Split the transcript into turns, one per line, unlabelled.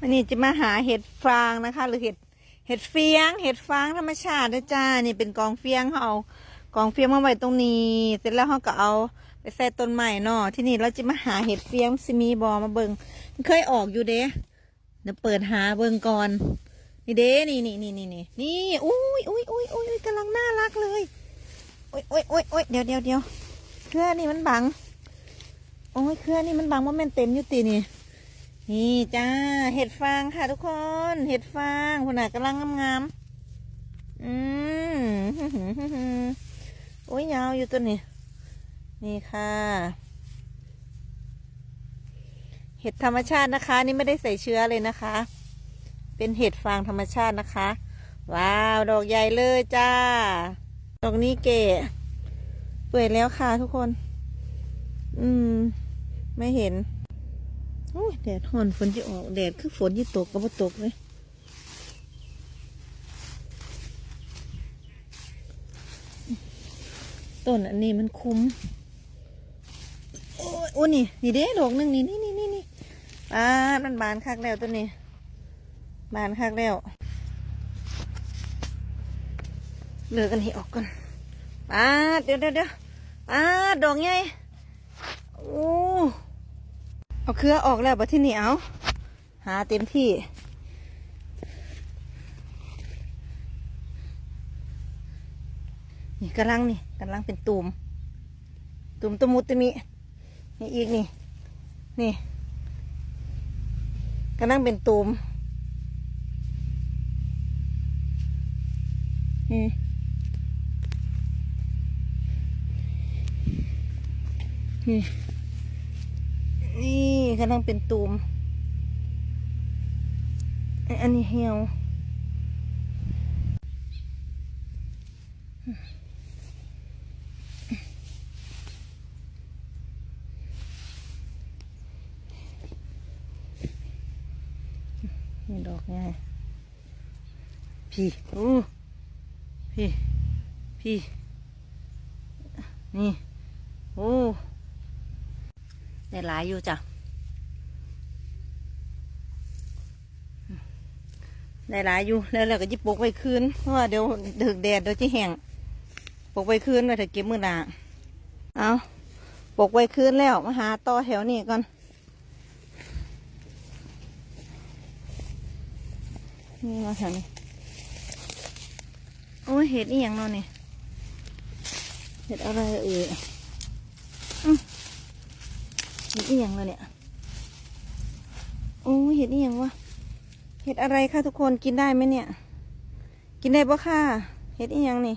วันนี้จะมาหาเห็ดฟางนะคะ หรือเห็ดเห็ดเฟียง เห็ดฟางธรรมชาตินะจ้านี่เป็นกองเฟียงเขาเอากองเฟียงมาไว้ตรงนี้ เสร็จแล้วเขาก็เอาไปใส่ต้นใหม่เนาะที่นี่เราจะมาหาเห็ดเฟียงซิมีบอมาเบิงมันเคยออกอยู่เด้เดี๋ยวเปิดหาเบิงก่อนนี่เด้นี่นี่นี่นี่นี่นี่อุ้ยอุ้ยอุ้ยอุ้ยกำลังน่ารักเลยโอ้ยโอ้ยโอ้ยโอ้ยเดี๋ยวเดี๋ยวเดี๋ยวเครือนี่มันบังโอ้ยเครือนี่มันบังว่าแม่นเต็มอยู่ตีนี่ นี่จ้า เห็ดฟางค่ะทุกคน เห็ดฟางคุณน่ะกำลังงามๆอืมโอ้ยยาวอยู่ตัวนี้ นี่ค่ะ เห็ดธรรมชาตินะคะ นี่ไม่ได้ใส่เชื้อเลยนะคะ เป็นเห็ดฟางธรรมชาตินะคะ ว้าว ดอกใหญ่เลยจ้า ดอกนี้เก๋เปื่อยแล้วค่ะทุกคน อืม ไม่เห็น โอ้ยแดดห่อนฝนจะออก แดดคือฝนที่ตกก็บ่ตกเลยต้นอันนี้มันคุ้ม โอ้ยโอ้นี่ นี่เด้ดอกหนึ่งนี่นี่นี่นี่นี่บานมันบานคักแล้วตัวนี้ บานคักแล้วเลือกันให้ออกก่อนบาดเดี๋ยวเดี๋ยวเดี๋ยวบาดดอกใหญ่โอ้ เอาเครือออกแล้วบัดที่นี่เอาหาเต็มที่ นี่กำลังนี่กำลังเป็นตูมตูมตมุตะมินี่อีกนี่ นี่กำลังเป็นตูมนี่นี่นี่ กำลังเป็นตูม อันนี้เหี่ยวนี่ดอกไงพี่โอ้พี่พี่นี่ โอ้ได้หลายอยู่จ้ะ ได้หลายอยู่แล้วเราก็จะปลูกไว้คืนเพราะว่าเดี๋ยวดึกแดดเดี๋ยวจะแห้งปลูกไว้คืนไว้ถ้าเก็บมือหนาเอาปลูกไว้คืนแล้วมาหาต่อแถวนี้ก่อนนี่มาแถวนี้โอ้ยเห็ดนี่ยังนอนนี่เห็ดอะไรเอ่ยอื้อเห็ดนี่ยังเลยเนี่ยโอ้ยเห็ดนี่ยังวะ เห็ดอะไรคะทุกคนกินได้ไหมเนี่ย กินได้ปะค่ะเห็ดอีหยังนี่